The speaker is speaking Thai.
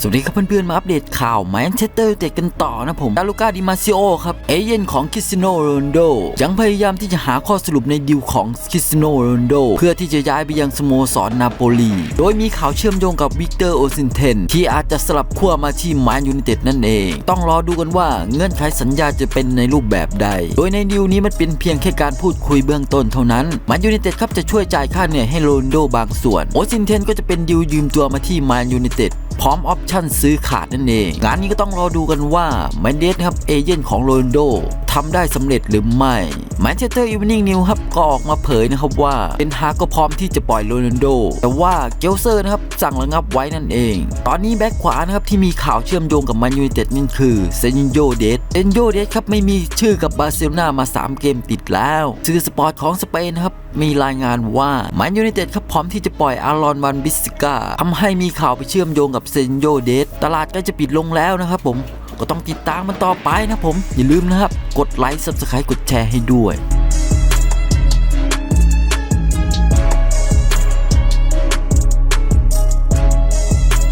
สวัสดีครับเพื่อนๆ มาอัปเดตข่าวแมนเชสเตอร์ยูไนเต็ดกันต่อนะผมดาลูก้าดิมาซิโอครับ เอเย่นของคริสตียโนโรนโด ยังพยายามที่จะหาข้อสรุปในดีลของคริสตียโนโรนโด เพื่อที่จะย้ายไปยังสโมสรนาโปลี โดยมีข่าวเชื่อมโยงกับวิกเตอร์โอซินเทน ที่อาจจะสลับขั้วมาที่แมนยูไนเต็ดนั่นเอง ต้องรอดูกันว่าเงื่อนไขสัญญาจะเป็นในรูปแบบใด โดยในดีลนี้มันเป็นเพียงแค่การพูดคุยเบื้องต้นเท่านั้นแมนยูไนเต็ดครับจะช่วยจ่ายค่าเหนื่อยให้โรนโดบางส่วน โอซินเทนก็จะเป็นดีลยืมตัวมาที่แมนยูไนเต็ด พร้อมออปชั่นซื้อขาดนั่นเอง งานนี้ก็ต้องรอดูกันว่าแมนเดสครับเอเย่นของโรนโดทำได้สำเร็จหรือไม่แมนเชสเตอร์อีว n นิ่งนิวครับก็ออกมาเผยนะครับว่าเอ็นฮาก็พร้อมที่จะปล่อยโรนัลโด แต่ว่าเกลเซอร์นะครับสั่งระงับไว้นั่นเอง ตอนนี้แบ็คขวานะครับที่มีข่าวเชื่อมโยงกับแมนยูไนเต็ดนั่นคือเซนโยเดสเซนโยเดสครับไม่มีชื่อกับบาร์เซโลนามา 3 เกมติดแล้ว สื่อสปอร์ตของสเปนนะครับมีรายงานว่าแมนยูไนเต็ดค พร้อมที่จะปล่อยอารอนวันบิสกาทำให้มีข่าวไปเชื่อมโยงกับเซนโยเดสตลาดก็จะปิดลงแล้วนะครับผมก็ต้องติดตามมันต่อไปนะผม อย่าลืมนะครับ กดไลค์ subscribe กดแชร์ให้ด้วย